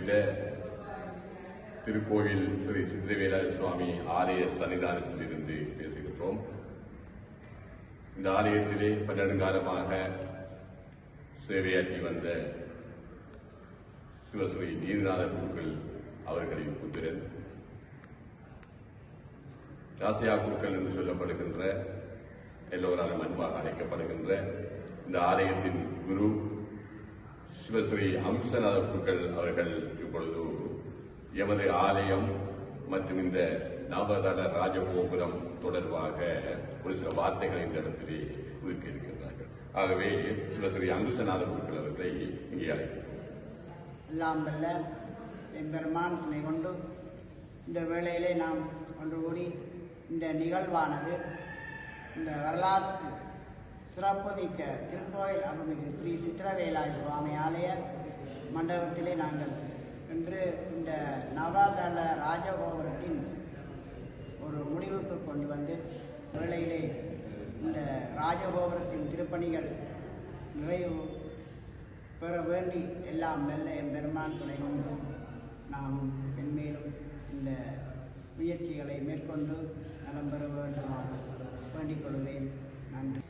பெற்ற திருக்கோவில் ஸ்ரீ சித்திரவேல சுவாமி ஆலய சன்னிதானத்திலிருந்து பேசுகின்றோம். இந்த ஆலயத்திலே பன்னெடுங்காலமாக சேவையாற்றி வந்த சிவஸ்ரீ நீதிநாத குருக்கள் அவர்களின் புத்திரன் ராசியா குருக்கள் என்று சொல்லப்படுகின்ற எல்லோராலும் அன்பாக அழைக்கப்படுகின்ற இந்த ஆலயத்தின் குரு சிவஸ்ரீ அம்சநாத குருக்கள் அவர்கள் இப்பொழுது எமது ஆலயம் மற்றும் இந்த நவதள ராஜகோபுரம் தொடர்பாக ஒரு சில வார்த்தைகளை இந்த இடத்திலே உயிர்க்க இருக்கின்றார்கள் ஆகவே சிவஸ்ரீ அங்குசநாத குருக்கள் அவர்களை இங்கே அழைக்கிறோம். எல்லாம் வல்ல எம்பெருமான் துணை கொண்டு இந்த வேளையிலே நாம் ஒன்று கூடி இந்த நிகழ்வானது இந்த வரலாற்று சிறப்புமிக்க திருக்கோயில் அருள்மிகு ஸ்ரீ சித்திரவேலாய் சுவாமி ஆலய மண்டபத்திலே நாங்கள் இன்று இந்த நவதள ராஜகோபுரத்தின் ஒரு முடிவுக்கு கொண்டு வந்து வேளையிலே இந்த ராஜகோபுரத்தின் திருப்பணிகள் நிறைவு பெற வேண்டி எல்லாம் மெல்ல என் பெருமான் துணை கொண்டு நாம் மென்மேலும் இந்த முயற்சிகளை மேற்கொண்டு நலம் பெற வேண்டுமாக வேண்டிக் கொள்வேன் நன்றி.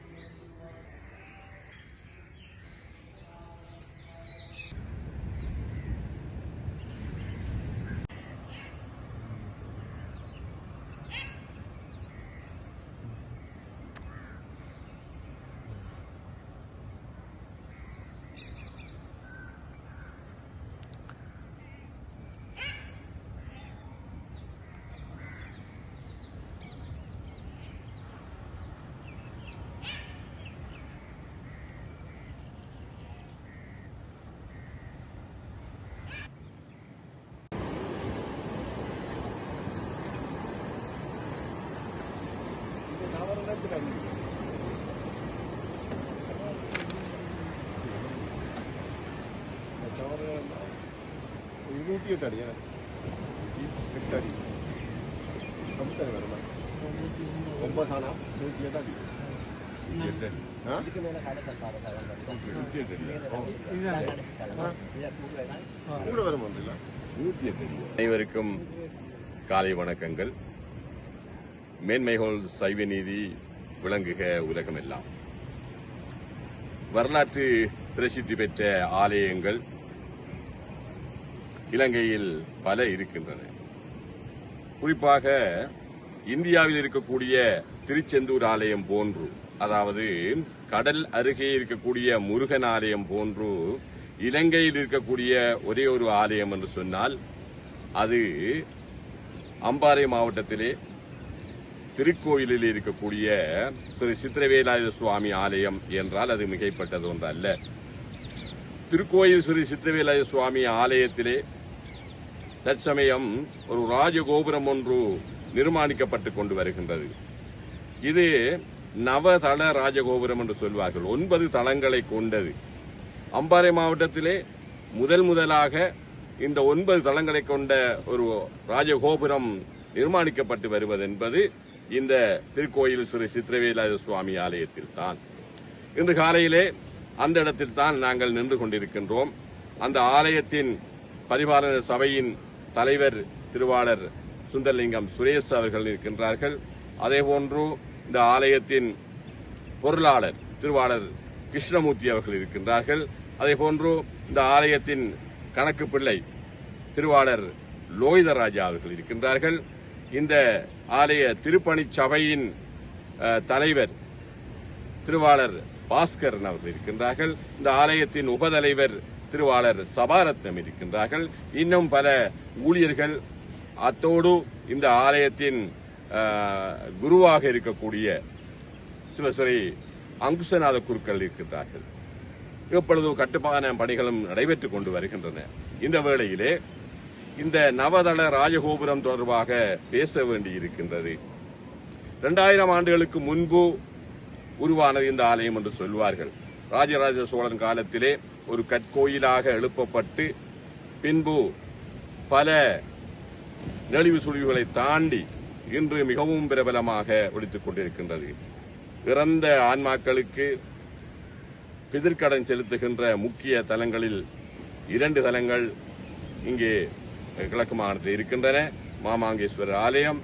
ഇരുന്നൂറ്റി എട്ട് അടിയാണ് എട്ട് അടി നമുക്ക് തന്നെ വരണം ഒമ്പത് ആണ് നൂറ്റി എട്ട് അടി ആ നൂറ്റി എട്ട് അടി കൂടെ വരുമ്പോണ്ടില്ല നൂറ്റി എട്ട് അടി அனைவருக்கும் காலை வணக்கங்கள் மேன்மைகோள் சைவ நீதி விளங்குக உலகமெல்லாம். வரலாற்று பிரசித்தி பெற்ற ஆலயங்கள் இலங்கையில் பல இருக்கின்றன. குறிப்பாக இந்தியாவில் இருக்கக்கூடிய திருச்செந்தூர் ஆலயம் போன்று அதாவது கடல் அருகே இருக்கக்கூடிய முருகன் ஆலயம் போன்று இலங்கையில் இருக்கக்கூடிய ஒரே ஒரு ஆலயம் என்று சொன்னால் அது அம்பாறை மாவட்டத்திலே திருக்கோயிலில் இருக்கக்கூடிய ஸ்ரீ சித்திரவேலாயுத சுவாமி ஆலயம் என்றால் அது மிகைப்பட்டது ஒன்றல்ல. திருக்கோயில் ஸ்ரீ சித்திரவேலாயுத சுவாமி ஆலயத்திலே தற்சமயம் ஒரு ராஜகோபுரம் ஒன்று நிர்மாணிக்கப்பட்டு கொண்டு வருகின்றது. இது நவதள ராஜகோபுரம் என்று சொல்வார்கள். ஒன்பது தளங்களை கொண்டது. அம்பாறை மாவட்டத்திலே முதல் முதலாக இந்த ஒன்பது தளங்களை கொண்ட ஒரு ராஜகோபுரம் நிர்மாணிக்கப்பட்டு வருவது என்பது இந்த திருக்கோயில் ஸ்ரீ சித்திரவேலாயுத சுவாமி ஆலயத்தில் தான் இன்று காலையிலே அந்த இடத்தில் தான் நாங்கள் நின்று கொண்டிருக்கின்றோம். அந்த ஆலயத்தின் பரிபாலன சபையின் தலைவர் திருவாளர் சுந்தரலிங்கம் சுரேஷ் அவர்கள் இருக்கின்றார்கள். அதேபோன்று இந்த ஆலயத்தின் பொருளாளர் திருவாளர் கிருஷ்ணமூர்த்தி அவர்கள் இருக்கின்றார்கள். அதேபோன்று இந்த ஆலயத்தின் கணக்கு பிள்ளை திருவாளர் லோகிதராஜா அவர்கள் இருக்கின்றார்கள். இந்த ஆலய திருப்பணி சபையின் தலைவர் திருவாளர் பாஸ்கரன் அவர்கள் இருக்கின்றார்கள். இந்த ஆலயத்தின் உபதலைவர் திருவாளர் சபாரத்னம் இருக்கின்றார்கள். இன்னும் பல ஊழியர்கள் அத்தோடு இந்த ஆலயத்தின் குருவாக இருக்கக்கூடிய சிவஸ்ரீ அங்குசநாத குருக்கள் இருக்கின்றார்கள். இப்பொழுது கட்டுமான பணிகளும் நடைபெற்றுக் கொண்டு வருகின்றன. இந்த வேளையிலே இந்த நவதள ராஜகோபுரம் தொடர்பாக பேச வேண்டி இருக்கின்றது இரண்டாயிரம் ஆண்டுகளுக்கு முன்பு உருவானது இந்த ஆலயம் என்று சொல்வார்கள். ராஜராஜ சோழன் காலத்திலே ஒரு கற்கோயிலாக எழுப்பப்பட்டு பின்பு பல நெளிவு சுழிவுகளை தாண்டி இன்று மிகவும் பிரபலமாக ஒழித்துக் கொண்டிருக்கின்றது. இறந்த ஆன்மாக்களுக்கு பிதிர்கடன் செலுத்துகின்ற முக்கிய தலங்களில் இரண்டு தலங்கள் இங்கே கிழக்கு மாகாணத்தில் இருக்கின்றன. மாமாங்கேஸ்வரர் ஆலயம்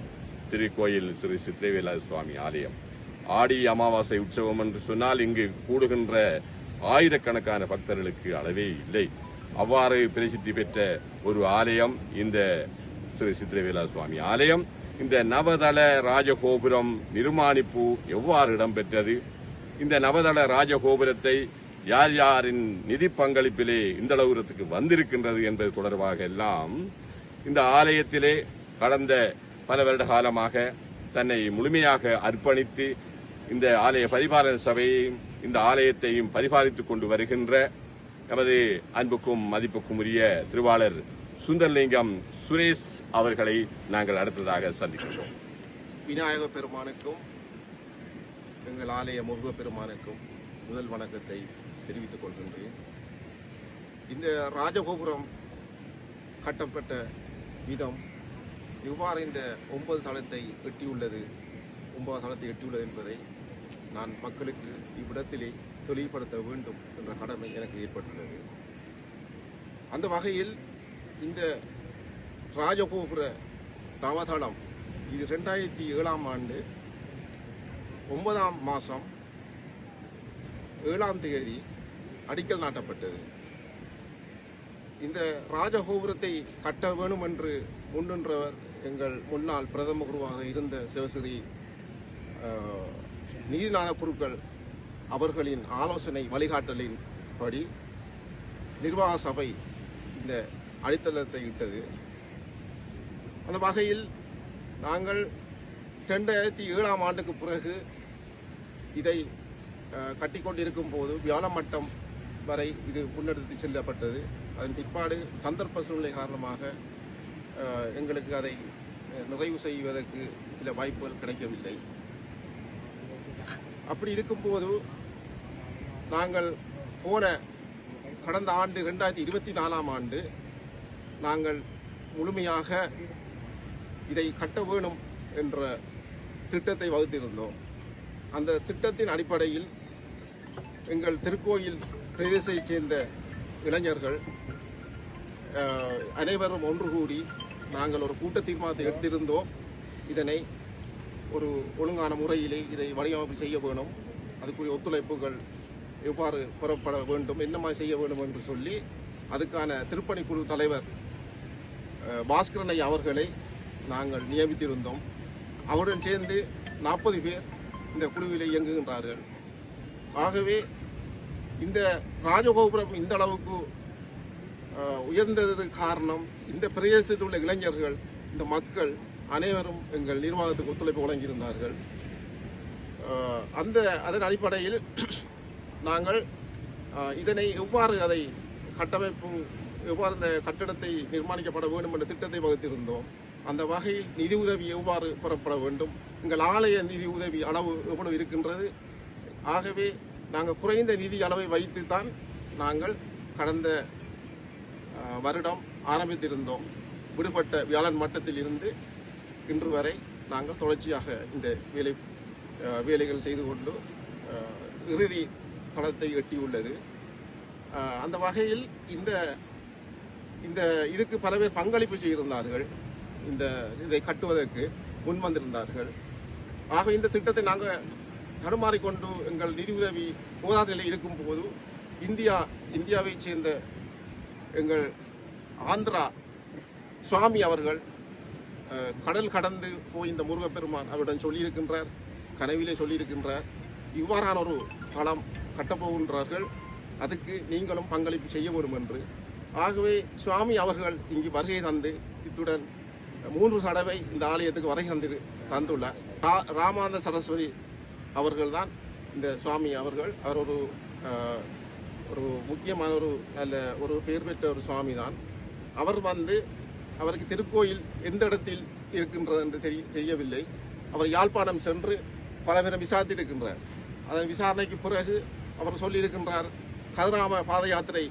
திருக்கோயில் ஸ்ரீ சித்திரவேலா சுவாமி ஆலயம். ஆடி அமாவாசை உற்சவம் என்று சொன்னால் இங்கு கூடுகின்ற ஆயிரக்கணக்கான பக்தர்களுக்கு அளவே இல்லை. அவ்வாறு பிரசித்தி பெற்ற ஒரு ஆலயம் இந்த ஸ்ரீ சித்திரவேலா சுவாமி ஆலயம். இந்த நவதள ராஜகோபுரம் நிர்மாணிப்பு எவ்வாறு இடம்பெற்றது? இந்த நவதள ராஜகோபுரத்தை யார் யாரின் நிதி பங்களிப்பிலே இந்த அளவுக்கு வந்திருக்கின்றது என்பது தொடர்பாக எல்லாம் இந்த ஆலயத்திலே கடந்த பல வருட காலமாக தன்னை முழுமையாக அர்ப்பணித்து இந்த ஆலய பரிபாலன சபையையும் இந்த ஆலயத்தையும் பரிபாலித்துக் கொண்டு வருகின்ற நமது அன்புக்கும் மதிப்புக்கும் உரிய திருவாளர் சுந்தர்லிங்கம் சுரேஷ் அவர்களை நாங்கள் அடுத்ததாக சந்திக்கின்றோம். விநாயக பெருமானுக்கும் எங்கள் ஆலய முருக பெருமானுக்கும் முதல் வணக்கத்தை தெரிவித்துக் கொள்கின்றேன். இந்த ராஜகோபுரம் கட்டப்பட்ட விதம் இவ்வாறு இந்த ஒன்பது தளத்தை எட்டியுள்ளது ஒன்பது தளத்தை எட்டியுள்ளது என்பதை நான் மக்களுக்கு இவ்விடத்திலே தெளிவுபடுத்த வேண்டும் என்ற கடமை எனக்கு ஏற்பட்டுள்ளது. அந்த வகையில் இந்த ராஜகோபுர தவதளம் இது ரெண்டாயிரத்தி ஏழாம் ஆண்டு ஒன்பதாம் மாதம் ஏழாம் தேதி அடிக்கல் நாட்டப்பட்டது. இந்த ராஜகோபுரத்தை கட்ட வேணும் என்று முன்னின்றவர் எங்கள் முன்னாள் பிரதம குருவாக இருந்த சிவசிறி நீதிநாத குருக்கள் அவர்களின் ஆலோசனை வழிகாட்டலின் படி நிர்வாக சபை இந்த அடித்தளத்தை இட்டது. அந்த வகையில் நாங்கள் ரெண்டாயிரத்தி ஏழாம் ஆண்டுக்கு பிறகு இதை கட்டிக்கொண்டிருக்கும் போது வியாழமட்டம் வரை இது முன்னெடுத்து செல்லப்பட்டது. அதன் பிற்பாடு சந்தர்ப்ப சூழ்நிலை காரணமாக எங்களுக்கு அதை நிறைவு செய்வதற்கு சில வாய்ப்புகள் கிடைக்கவில்லை. அப்படி இருக்கும்போது நாங்கள் போன கடந்த ஆண்டு ரெண்டாயிரத்தி இருபத்தி நாலாம் ஆண்டு நாங்கள் முழுமையாக இதை கட்ட வேணும் என்ற திட்டத்தை வகுத்திருந்தோம். அந்த திட்டத்தின் அடிப்படையில் எங்கள் திருக்கோயில் பிரதேசத்தைச் சேர்ந்த இளைஞர்கள் அனைவரும் ஒன்று கூடி நாங்கள் ஒரு கூட்ட தீர்மானத்தை எடுத்திருந்தோம். இதனை ஒரு ஒழுங்கான முறையிலே இதை வடிவமைப்பு செய்ய வேணும். அதுக்குரிய ஒத்துழைப்புகள் எவ்வாறு பெறப்பட வேண்டும் என்ன மாதிரி செய்ய வேண்டும் என்று சொல்லி அதுக்கான திருப்பணிக்குழு தலைவர் பாஸ்கரனை அவர்களை நாங்கள் நியமித்திருந்தோம். அவருடன் சேர்ந்து நாற்பது பேர் இந்த குழுவில் இயங்குகின்றார்கள். ஆகவே இந்த ராஜகோபுரம் இந்த அளவுக்கு உயர்ந்தது காரணம் இந்த பிரதேசத்தில் உள்ள இளைஞர்கள் இந்த மக்கள் அனைவரும் எங்கள் நிர்வாகத்துக்கு ஒத்துழைப்பு வழங்கியிருந்தார்கள். அந்த அதன் அடிப்படையில் நாங்கள் இதனை எவ்வாறு அதை கட்டமைப்பு எவ்வாறு இந்த கட்டடத்தை நிர்மாணிக்கப்பட வேண்டும் என்ற திட்டத்தை வகுத்திருந்தோம். அந்த வகையில் நிதி உதவி எவ்வாறு பெறப்பட வேண்டும் எங்கள் ஆலய நிதி உதவி அளவு எவ்வளவு இருக்கின்றது? ஆகவே நாங்கள் குறைந்த நிதி அளவை வைத்து தான் நாங்கள் கடந்த வருடம் ஆரம்பித்திருந்தோம். விடுபட்ட வியாழன் மட்டத்தில் இருந்து இன்று வரை நாங்கள் தொடர்ச்சியாக இந்த வேலை வேலைகள் செய்து கொண்டு இறுதி தளத்தை எட்டியுள்ளது. அந்த வகையில் இந்த இந்த இதுக்கு பல பேர் பங்களிப்பு செய்திருந்தார்கள். இந்த இதை கட்டுவதற்கு முன் வந்திருந்தார்கள். ஆக இந்த திட்டத்தை நாங்கள் தடுமாறிக்கொண்டு எங்கள் நிதி உதவி போதாத நிலை இருக்கும் போது இந்தியா இந்தியாவைச் சேர்ந்த எங்கள் ஆந்திரா சுவாமி அவர்கள் கடல் கடந்து போய் இந்த முருகப்பெருமான் அவரிடம் சொல்லியிருக்கின்றார் கனவிலே சொல்லியிருக்கின்றார். இவ்வாறான ஒரு தளம் கட்டப்போகின்றார்கள் அதுக்கு நீங்களும் பங்களிப்பு செய்ய வேண்டும் என்று. ஆகவே சுவாமி அவர்கள் இங்கு வருகை தந்து இத்துடன் மூன்று தடவை இந்த ஆலயத்துக்கு வருகை தந்து தந்துள்ளார். ரா- ராமானந்த சரஸ்வதி அவர்கள்தான் இந்த சுவாமி அவர்கள். அவர் ஒரு ஒரு முக்கியமான ஒரு நல்ல ஒரு பெயர் பெற்ற ஒரு சுவாமி தான் அவர் வந்து அவருக்கு திருக்கோயில் எந்த இடத்தில் இருக்கின்றது என்று தெரிய தெரியவில்லை. அவர் யாழ்ப்பாணம் சென்று பலவிதம் விசாரித்திருக்கின்றார். அதன் விசாரணைக்கு பிறகு அவர் சொல்லியிருக்கின்றார் கதிராம பாத யாத்திரை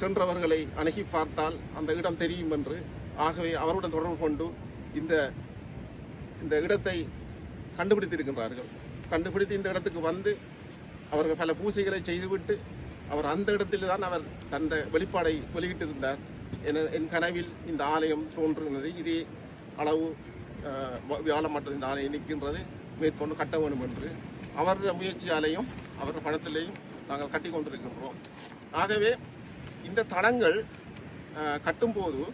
சென்றவர்களை அணுகி பார்த்தால் அந்த இடம் தெரியும் என்று. ஆகவே அவருடன் தொடர்பு கொண்டு இந்த இந்த இடத்தை கண்டுபிடித்திருக்கின்றார்கள். கண்டுபிடித்து இந்த இடத்துக்கு வந்து அவர்கள் பல பூசைகளை செய்துவிட்டு அவர் அந்த இடத்தில் தான் அவர் தந்த வெளிப்பாடை வெளியிட்டிருந்தார். என என் கனவில் இந்த ஆலயம் தோன்றுகிறது. இதே அளவு வ- வியாழமற்ற இந்த ஆலயம் நிற்கின்றது. மேற்கொண்டு கட்ட வேண்டும் என்று. அவருடைய முயற்சியாலையும் அவருடைய பணத்திலேயும் நாங்கள் கட்டி கொண்டிருக்கின்றோம். ஆகவே இந்த தளங்கள் கட்டும்போது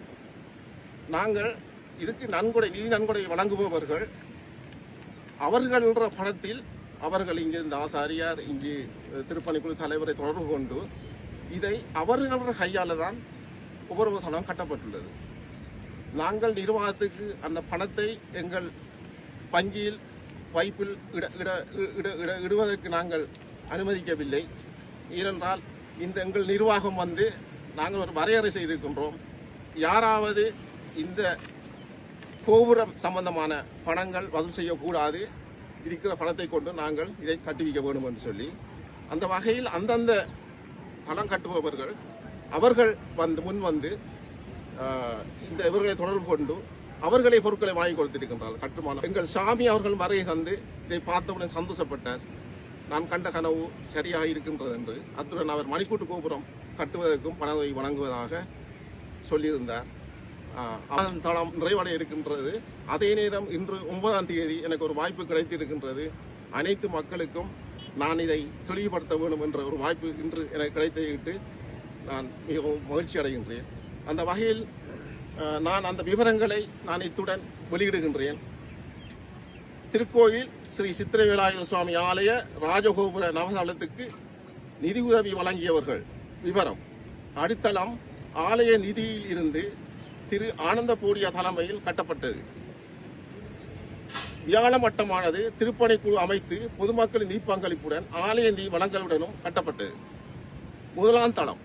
நாங்கள் இதுக்கு நன்கொடை நிதி நன்கொடை வழங்குபவர்கள் அவர்கள்ன்ற பணத்தில் அவர்கள் இங்கே இந்த ஆசாரியார் இங்கே திருப்பணிக்குழு தலைவரை தொடர்பு கொண்டு இதை அவர்கள கையால் தான் ஒவ்வொரு தளம் கட்டப்பட்டுள்ளது. நாங்கள் நிர்வாகத்துக்கு அந்த பணத்தை எங்கள் வங்கியில் வைப்பில் இட இட இட இட இடுவதற்கு நாங்கள் அனுமதிக்கவில்லை. ஏனென்றால் இந்த எங்கள் நிர்வாகம் வந்து நாங்கள் ஒரு வரையறை செய்திருக்கின்றோம். யாராவது இந்த கோபுரம் சம்பந்தமான பணங்கள் வசூல் செய்யக்கூடாது. இருக்கிற பணத்தை கொண்டு நாங்கள் இதை கட்டுவிக்க வேண்டும் என்று சொல்லி அந்த வகையில் அந்தந்த பணம் கட்டுபவர்கள் அவர்கள் வந்து முன் வந்து இந்த இவர்களை தொடர்பு கொண்டு அவர்களே பொருட்களை வாங்கி கொடுத்திருக்கின்றார்கள். கட்டுமானம் எங்கள் சாமி அவர்கள் வரையை தந்து இதை பார்த்தவுடன் சந்தோஷப்பட்டார். நான் கண்ட கனவு சரியாக இருக்கின்றது என்று. அத்துடன் அவர் மணிக்கூட்டு கோபுரம் கட்டுவதற்கும் பணத்தை வழங்குவதாக சொல்லியிருந்தார். தளம் நிறைவடைய இருக்கின்றது அதே நேரம் இன்று ஒன்பதாம் தேதி எனக்கு ஒரு வாய்ப்பு கிடைத்திருக்கின்றது. அனைத்து மக்களுக்கும் நான் இதை தெளிவுபடுத்த வேண்டும் என்ற ஒரு வாய்ப்பு இன்று எனக்கு கிடைத்துவிட்டு நான் மிகவும் மகிழ்ச்சி அடைகின்றேன். அந்த வகையில் நான் அந்த விவரங்களை நான் இத்துடன் வெளியிடுகின்றேன். திருக்கோயில் ஸ்ரீ சித்திரவேலாயுத சுவாமி ஆலய ராஜகோபுர நவதளத்துக்கு நிதி உதவி வழங்கியவர்கள். விவரம். அடித்தளம் ஆலய நிதியில் இருந்து திரு ஆனந்தபூடிய தலைமையில் கட்டப்பட்டது. வியாழ மட்டமானது திருப்பணிக்குழு அமைத்து பொதுமக்களின் நீப்பங்களிப்புடன் ஆலய நிதி வழங்கலுடனும் கட்டப்பட்டது. முதலாம் தளம்.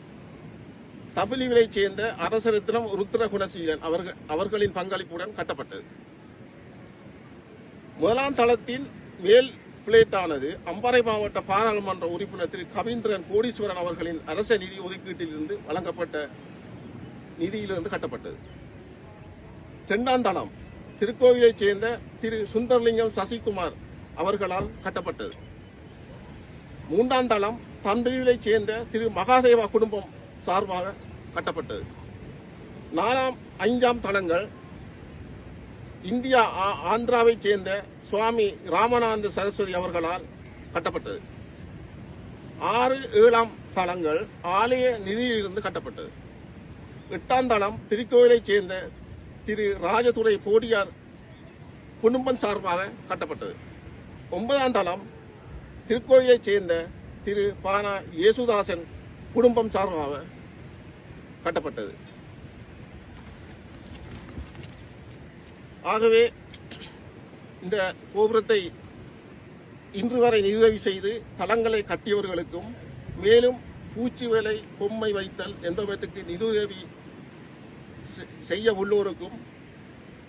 தபிலிவிலைச் சேர்ந்த அரசரத்னம் ருத்ரகுணசீலன் அவர்கள் அவர்களின் பங்களிப்புடன் கட்டப்பட்டது. முதலாம் தளத்தின் மேல் பிளேட்டானது அம்பாறை மாவட்ட பாராளுமன்ற உறுப்பினர் திரு கவீந்திரன் கோடீஸ்வரன் அவர்களின் அரச நிதி ஒதுக்கீட்டிலிருந்து வழங்கப்பட்ட நிதியிலிருந்து கட்டப்பட்டது. தென்னாந்தனம் திருக்கோவிலைச் சேர்ந்த திரு சுந்தர்லிங்கம் சசிகுமார் அவர்களால் கட்டப்பட்டது. மூன்றாம் தளம் தம்பியிலைச் சேர்ந்த திரு மகாதேவா குடும்பம் சார்பாக கட்டப்பட்டது. நாலாம் ஐந்தாம் தளங்கள் இந்தியா ஆ- ஆந்திராவைச் சேர்ந்த சுவாமி ராமநாத சரஸ்வதி அவர்களால் கட்டப்பட்டது. ஆறு ஏழாம் தளங்கள் ஆலய நிதியிலிருந்து கட்டப்பட்டது. எட்டாம் தளம் திருக்கோயிலைச் சேர்ந்த திரு ராஜதுரை போடியார் குடும்பம் சார்பாக கட்டப்பட்டது. ஒன்பதாம் தளம் திருக்கோயிலைச் சேர்ந்த திரு பானா இயேசுதாசன் குடும்பம் சார்பாக கட்டப்பட்டது. ஆகவே இந்த கோபுரத்தை இன்று வரை நிறுதவி செய்து தளங்களை கட்டியவர்களுக்கும் மேலும் பூச்சி வேலை பொம்மை வைத்தல் என்பவற்றுக்கு நிதியுதவி செய்ய உள்ளோருக்கும்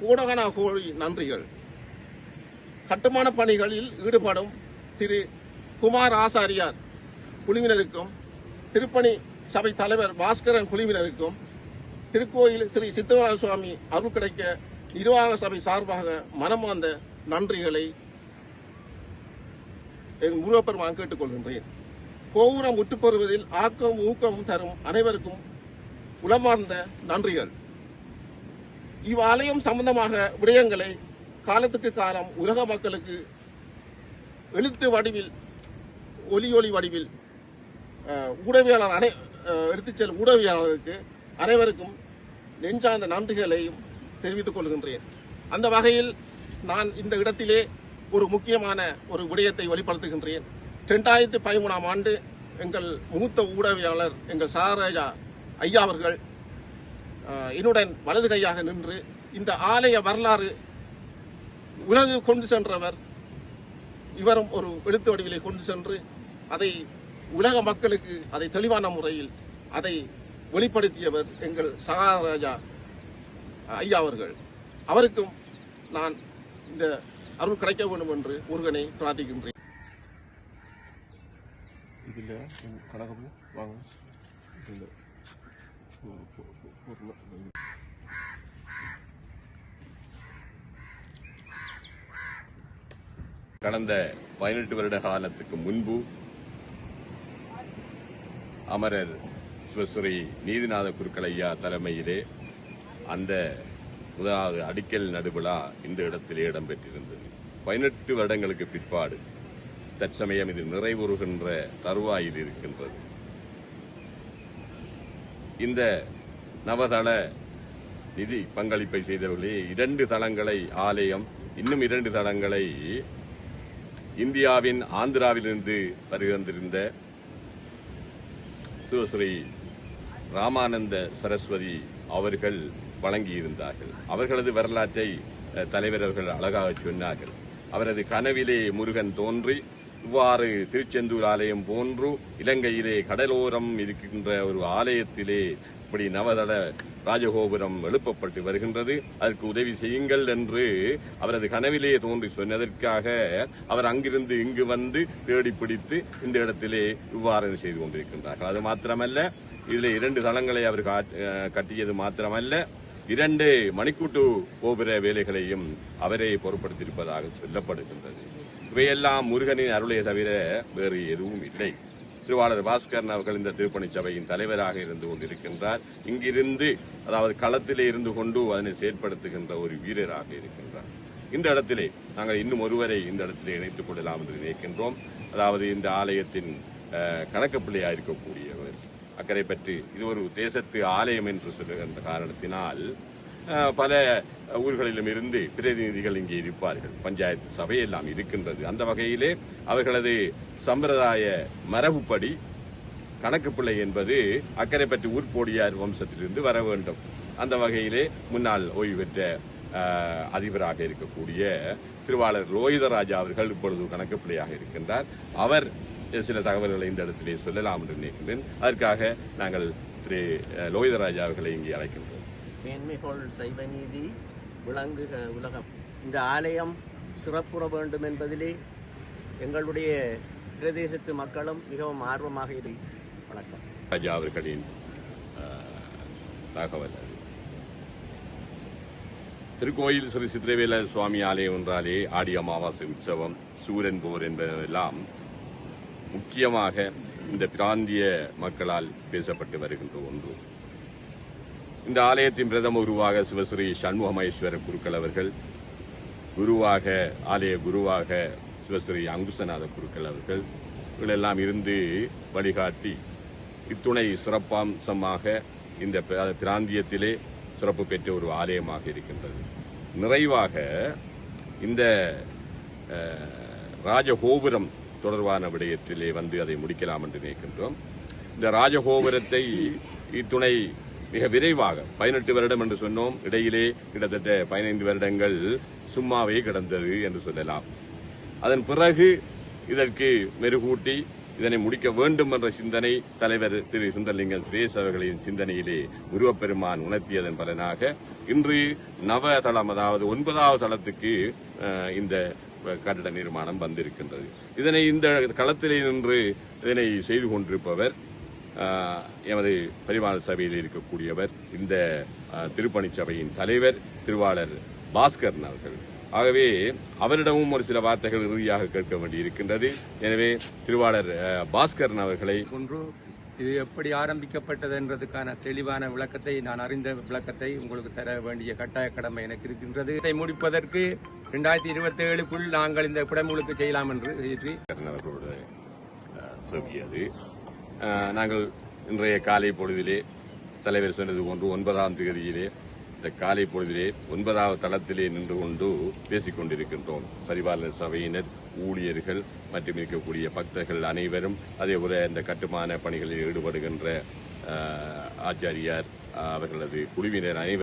கூடகனா கோழி நன்றிகள். கட்டுமான பணிகளில் ஈடுபடும் திரு. குமார் ஆசாரியார் குழுவினருக்கும் திருப்பணி சபை தலைவர் பாஸ்கரன் குழுவினருக்கும் திருக்கோயில் ஸ்ரீ சித்தராஜ சுவாமி அருள் கிடைக்க நிர்வாக சபை சார்பாக மனம் வந்த நன்றிகளை என் முருகப்பெருமான் கேட்டுக்கொள்கின்றேன். கோபுரம் முற்றுப்பெறுவதில் ஆக்கம் ஊக்கம் தரும் அனைவருக்கும் உளமார்ந்த நன்றிகள். இவ்வாலயம் சம்பந்தமாக விடயங்களை காலத்துக்கு காலம் உலக மக்களுக்கு எழுத்து வடிவில் ஒலி ஒளி வடிவில் அஹ், ஊடகவியலாளர் அனை எடுத்துச் செல்லும் ஊடகவியலாளருக்கு அனைவருக்கும் நெஞ்சார்ந்த நன்றிகளையும் தெரிவித்துக் கொள்கின்றேன். அந்த வகையில் நான் இந்த இடத்திலே ஒரு முக்கியமான ஒரு விடயத்தை வெளிப்படுத்துகின்றேன். ரெண்டாயிரத்தி பதிமூணாம் ஆண்டு எங்கள் மூத்த ஊடகவியாளர் எங்கள் சாரராஜா ஐயா அவர்கள் என்னுடன் வலது கையாக நின்று இந்த ஆலய வரலாறு உலகு கொண்டு சென்றவர். இவரும் ஒரு எழுத்து வடிவிலை கொண்டு சென்று அதை உலக மக்களுக்கு அதை தெளிவான முறையில் அதை வெளிப்படுத்தியவர் எங்கள் சகாராஜா ஐயா அவர்கள். அவருக்கும் நான் இந்த அருள் கிடைக்க வேண்டும் என்று முருகனை பிரார்த்திக்கின்றேன். இதில் கழகமும் வாங்க. இதில் கடந்த பதினெட்டு வருட காலத்துக்கு முன்பு அமரர் சிவஸ்ரீ நீதிநாத குருக்கள் ஐயா தலைமையிலே அந்த முதலாவது அடிக்கல் நடுவிழா இந்த இடத்திலே இடம்பெற்றிருந்தது. பதினெட்டு வருடங்களுக்கு பிற்பாடு தற்சமயம் இது நிறைவுறுகின்ற தருவாயில் இருக்கின்றது. இந்த நவதள நிதி பங்களிப்பை செய்தவர்களே இரண்டு தளங்களை ஆலயம் இன்னும் இரண்டு தளங்களை இந்தியாவின் ஆந்திராவிலிருந்து வருகின்றிருந்த சிவஸ்ரீ ராமானந்த சரஸ்வதி அவர்கள் வழங்கியிருந்தார்கள். அவர்களது வரலாற்றை அஹ், தலைவர் அவர்கள் அழகாக சொன்னார்கள். அவரது கனவிலே முருகன் தோன்றி இவ்வாறு திருச்செந்தூர் ஆலயம் போன்று இலங்கையிலே கடலோரம் இருக்கின்ற ஒரு ஆலயத்திலே இப்படி நவதள ராஜகோபுரம் எழுப்பப்பட்டு வருகின்றது. அதற்கு உதவி செய்யுங்கள் என்று அவரது கனவிலே தோன்றி சொன்னதற்காக அவர் அங்கிருந்து இங்கு வந்து தேடி பிடித்து இந்த இடத்திலே இவ்வாறு செய்து கொண்டிருக்கின்றார்கள். அது மாத்திரமல்ல இதில் இரண்டு தளங்களை அவர் காட்- கட்டியது மாத்திரமல்ல இரண்டு மணிக்கூட்டு கோபுர வேலைகளையும் அவரே பொருட்படுத்தியிருப்பதாக சொல்லப்படுகின்றது. இவையெல்லாம் முருகனின் அருளை தவிர வேறு எதுவும் இல்லை. திருவாளர் பாஸ்கரன் அவர்கள் இந்த திருப்பணி சபையின் தலைவராக இருந்து கொண்டிருக்கின்றார். இங்கிருந்து அதாவது களத்திலே இருந்து கொண்டு அதனை செயற்படுத்துகின்ற ஒரு வீரராக இருக்கின்றார். இந்த இடத்திலே நாங்கள் இன்னும் ஒருவரை இந்த இடத்திலே இணைத்துக் கொள்ளலாம் என்று நினைக்கின்றோம். அதாவது இந்த ஆலயத்தின் கணக்கு பிள்ளையாக இருக்கக்கூடியவர். அக்கறை பற்றி இது ஒரு தேசத்து ஆலயம் என்று சொல்லுகின்ற காரணத்தினால் பல ஊர்களிலும் இருந்து பிரதிநிதிகள் இங்கே இருப்பார்கள். பஞ்சாயத்து சபை எல்லாம் இருக்கின்றது. அந்த வகையிலே அவர்களது சம்பிரதாய மரபுப்படி கணக்கு பிள்ளை என்பது அக்கரைப்பட்டி ஊர்போடியார் வம்சத்திலிருந்து வர வேண்டும். அந்த வகையிலே முன்னாள் ஓய்வு பெற்ற அதிபராக இருக்கக்கூடிய திருவாளர் லோகிதராஜா அவர்கள் இப்பொழுது கணக்கு பிள்ளையாக இருக்கின்றார். அவர் சில தகவல்களை இந்த இடத்திலே சொல்லலாம் என்று நினைக்கின்றேன். அதற்காக நாங்கள் திரு அஹ், லோகிதராஜா அவர்களை இங்கே அழைக்கின்றோம். மேன்மைகோள் சைவநீதி விளங்குக உலகம். இந்த ஆலயம் சிறப்புற வேண்டும் என்பதிலே எங்களுடைய பிரதேசத்து மக்களும் மிகவும் ஆர்வமாக இரு. வணக்கம். ராஜா அவர்களின் தகவல் திருக்கோயில் ஸ்ரீ சித்திரவேல சுவாமி ஆலயம் என்றாலே ஆடி அமாவாசை உற்சவம் சூரன் போர் என்பதெல்லாம் முக்கியமாக இந்த பிராந்திய மக்களால் பேசப்பட்டு வருகின்ற ஒன்று. இந்த ஆலயத்தின் பிரதம குருவாக சிவஸ்ரீ சண்முகமேஸ்வர குருக்கள் அவர்கள் குருவாக ஆலய குருவாக சிவஸ்ரீ அங்குசநாத குருக்கள் அவர்கள் இவர்களெல்லாம் இருந்து வழிகாட்டி இத்துணை சிறப்பம்சமாக இந்த பிராந்தியத்திலே சிறப்பு பெற்ற ஒரு ஆலயமாக இருக்கின்றது. நிறைவாக இந்த ராஜகோபுரம் தொடர்பான விடயத்திலே வந்து அதை முடிக்கலாம் என்று நினைக்கின்றோம். இந்த ராஜகோபுரத்தை இத்துணை மிக விரைவாக பதினெட்டு வருடம் என்று சொன்னோம். இடையிலே கிட்டத்தட்ட பதினைந்து வருடங்கள் சும்மாவே கிடந்தது என்று சொல்லலாம். அதன் பிறகு இதற்கு மெருகூட்டி இதனை முடிக்க வேண்டும் என்ற சிந்தனை தலைவர் திரு சுந்தரலிங்கம் சுரேஷ் அவர்களின் சிந்தனையிலே உருவப்பெருமான் உணர்த்தியதன் பலனாக இன்று நவ தளம் அதாவது ஒன்பதாவது தளத்துக்கு இந்த கட்டட நிர்மாணம் வந்திருக்கின்றது. இதனை இந்த களத்திலே நின்று இதனை செய்து கொண்டிருப்பவர் எமது பரிமாண சபையில் இருக்கக்கூடியவர் இந்த ஆஹ், திருப்பணிச் சபையின் தலைவர் திருவாளர் பாஸ்கரன் அவர்கள். ஆகவே அவரிடமும் ஒரு சில வார்த்தைகள் இறுதியாக கேட்க வேண்டியிருக்கின்றது. எனவே திருவாளர் பாஸ்கரன் அவர்களை ஒன்று இது எப்படி ஆரம்பிக்கப்பட்டது என்றதுக்கான தெளிவான விளக்கத்தை நான் அறிந்த விளக்கத்தை உங்களுக்கு தர வேண்டிய கட்டாய கடமை எனக்கு இருக்கின்றது. இதை முடிப்பதற்கு இரண்டாயிரத்தி இருபத்தி ஏழுக்குள் நாங்கள் இந்த குடமுழுக்கு செய்யலாம் என்று இயற்றி பாஸ்கரன் நாங்கள் இன்றைய காலை பொழுதிலே தலைவர் சொன்னது போன்று ஒன்பதாம் தேதியிலே இந்த காலை பொழுதிலே ஒன்பதாவது தளத்திலே நின்று கொண்டு பேசிக் கொண்டிருக்கின்றோம். பரிபாலன சபையினர் ஊழியர்கள் மற்றும் இருக்கக்கூடிய பக்தர்கள் அனைவரும் அதேபோல இந்த கட்டுமான பணிகளில் ஈடுபடுகின்ற ஆச்சாரியார் அவர்களது குழுவினர் அனைவரும்